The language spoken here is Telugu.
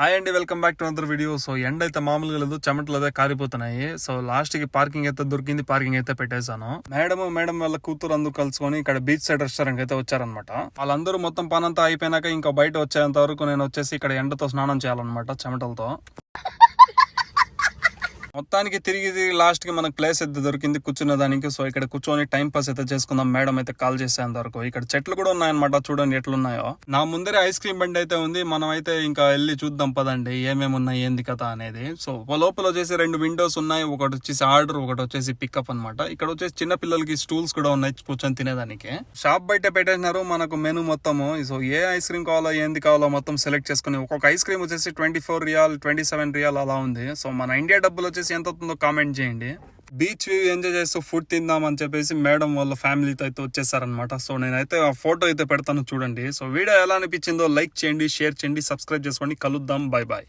హాయ్ అండి welcome back to other video so ఎండ అయితే మామూలుగా లేదు చెమటలు అయితే కారిపోతున్నాయి. సో లాస్ట్కి పార్కింగ్ అయితే దొరికింది పార్కింగ్ అయితే పెట్టేశాను. మేడం మేడం వాళ్ళ కూతురు అందరూ కలుసుకొని ఇక్కడ బీచ్ సైడ్ రెస్టారెంట్ అయితే వచ్చారనమాట వాళ్ళందరూ మొత్తం పనంతా అయిపోయినాక ఇంకా బయట వచ్చేంత వరకు నేను వచ్చేసి ఇక్కడ ఎండతో స్నానం చేయాలన్నమాట చెమటలతో. మొత్తానికి తిరిగి లాస్ట్కి మనకు ప్లేస్ అయితే దొరికింది కూర్చున్న దానికి. సో ఇక్కడ కూర్చొని టైం పాస్ అయితే చేసుకుందాం. మేడం అయితే కాల్ చేసేంత వరకు ఇక్కడ చెట్లు కూడా ఉన్నాయన్నమాట. చూడండి ఎట్లున్నాయో. నా ముందరే ఐస్ క్రీమ్ బండి అయితే ఉంది. మనం అయితే ఇంకా వెళ్ళి చూద్దాం పదండి. ఏమేమి ఉన్నాయి ఏంది కథ అనేది. సో లోపల వచ్చేసి రెండు విండోస్ ఉన్నాయి. ఒకటి వచ్చేసి ఆర్డర్ ఒకటి వచ్చేసి పికప్ అన్నమాట. ఇక్కడ వచ్చేసి చిన్న పిల్లలకి స్టూల్స్ కూడా ఉన్నాయి కూర్చొని తినేదానికి. షాప్ బయట పెట్టేసినారు. మనకు మెను మొత్తము. సో ఏ ఐస్ క్రీమ్ కావాలో ఏంది కావాలో మొత్తం సెలెక్ట్ చేసుకుని ఒక్కొక్క ఐస్ క్రీమ్ వచ్చేసి twenty four riyal twenty seven riyal అలా ఉంది. సో మన ఇండియా డబ్బులు వచ్చేసి ఎంత అవుతుందో కామెంట్ చేయండి. బీచ్ వ్యూ ఎంజాయ్ చేస్తూ ఫుడ్ తిందాం అని చెప్పేసి మేడం వాళ్ళ ఫ్యామిలీతో అయితే వచ్చేసారనమాట సో నేనైతే ఆ ఫోటో అయితే పెడతాను చూడండి. సో వీడియో ఎలా అనిపించిందో లైక్ చేయండి షేర్ చేయండి సబ్స్క్రైబ్ చేసుకోండి. కలుద్దాం. Bye bye